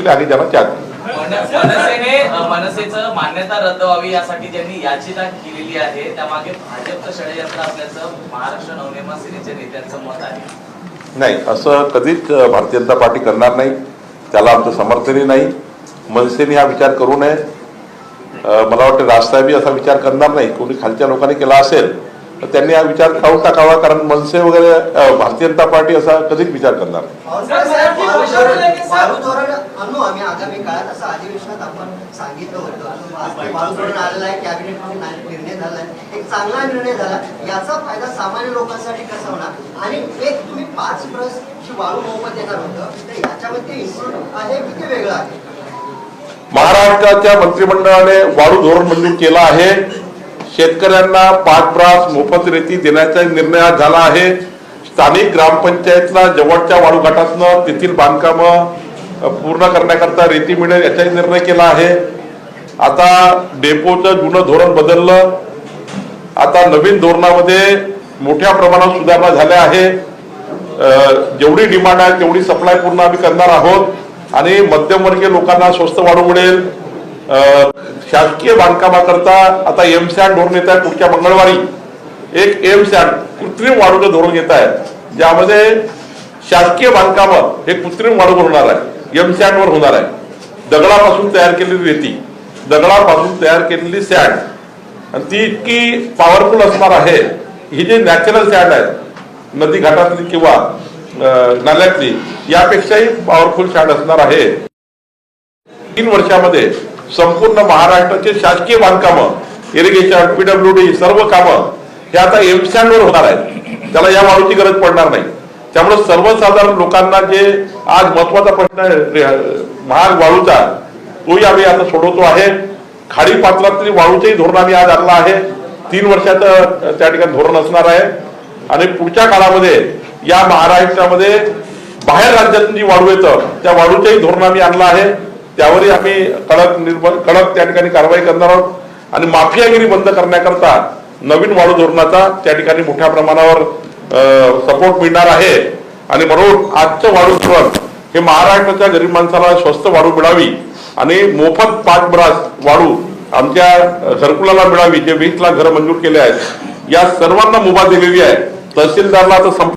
के लिए आगे जाना चाहते हैं मन- मनसेने मनसेचं मान्यता रद्द व्हावी यासाठी ज्यांनी याचिका केलेली आहे त्यामागे भाजपचं षडयंत्र असल्याचं महाराष्ट्र नवनिर्माण सेनेच्या नेत्यांचं मत आहे. नाही असं कधीच भारतीय जनता पार्टी करणार नाही. त्याला आमचं समर्थनही नाही. मनसेने हा विचार करू नये. मला वाटतं राजसाहेबही असा विचार करणार नाही. कोणी खालच्या लोकांनी केला असेल त्यांनी हा विचार काढून टाकावा कारण मनसे वगैरे भारतीय जनता पार्टी असा कधीच विचार करणार नाही. साहेब, वाळू धोरण- वाळू धोरण आणू आम्ही आगामी काळात असं अधिवेशनात आपण सांगितलं होतं. आज ते वाळू धोरण आलेलं आहे कॅबिनेटमध्ये ना- निर्णय झाला आहे एक चांगला निर्णय झाला. याचा फायदा सामान्य लोकांसाठी कसा होणार? आणि एक तुम्ही पाच ब्रश जी वाळू मोफत देणार होतं तर याच्यामध्ये इन्क्लूड आहे की ते वेगळं आहे? महाराष्ट्राच्या मंत्रिमंडळाने वाळू धोरण मंजूर केलं आहे. शेतकऱ्यांना पाच ब्रास मोफत रेती देण्याचा निर्णय झाला आहे. स्थानिक ग्रामपंचायतला जवळच्या वाळू घाटातनं तेथील बांधकामं पूर्ण करण्याकरता रेती मिळेल याचाही निर्णय केला आहे. आता डेपोचं जुनं धोरण बदललं. आता नवीन धोरणामध्ये मोठ्या प्रमाणात सुधारणा झाल्या आहे. जेवढी डिमांड आहे तेवढी सप्लाय पूर्ण आम्ही करणार आहोत. आणि मध्यमवर्गीय लोकांना स्वस्त वाढू मिळेल. शासकीय बांधकामाकरता आता एम सॅट धोरण येत आहे पुढच्या मंगळवारी. एक एम सॅट कृत्रिम वाढूचं धोरण येत आहे. ज्यामध्ये शासकीय बांधकामं हे कृत्रिम वाढू होणार आहे. एम सॅट वर होणार आहे. दगडापासून तयार केलेली रेती दगडापासून तयार केलेली सॅट आणि ती इतकी पॉवरफुल असणार आहे. ही जी नॅचरल सॅड आहे नदी घाटातली किंवा नाल्यातली यापेक्षाही पॉवरफुल सॅड असणार आहे. तीन वर्षामध्ये संपूर्ण महाराष्ट्राचे शासकीय बांधकामं इरिगेशन पीडब्ल्यू डी सर्व कामं हे आता एम होणार आहेत. त्याला या वाळूची गरज पडणार नाही. त्यामुळे सर्वसाधारण लोकांना जे आज महत्त्वाचा प्रश्न आहे महाग वाळूचा तोही आम्ही आता सोडवतो आहे. खाडी पात्रातली वाळूचंही धोरण आम्ही आज आणलं आहे. तीन वर्षाचं त्या ठिकाणी धोरण असणार आहे. आणि पुढच्या काळामध्ये या महाराष्ट्रामध्ये बाहेर राज्यातून जी वाळू येतं त्या वाळूचंही धोरण आम्ही आणलं आहे. त्यावरही आम्ही कडक निर्बंध कडक त्या ठिकाणी कारवाई करणार आहोत. आणि माफियागिरी बंद करण्याकरता नवीन वाळू धोरणाचा त्या ठिकाणी मोठ्या प्रमाणावर सपोर्ट मिळणार आहे. आणि म्हणून आजचं वाळू धोरण हे महाराष्ट्राच्या गरीब माणसाला स्वस्त वाळू मिळावी आणि मोफत पाच ब्रास वाळू आमच्या घरकुलाला मिळावी जे वीस लाख घरं मंजूर केले आहेत. या सर्वांना मुभा दिलेली आहे. तहसीलदारला आता संप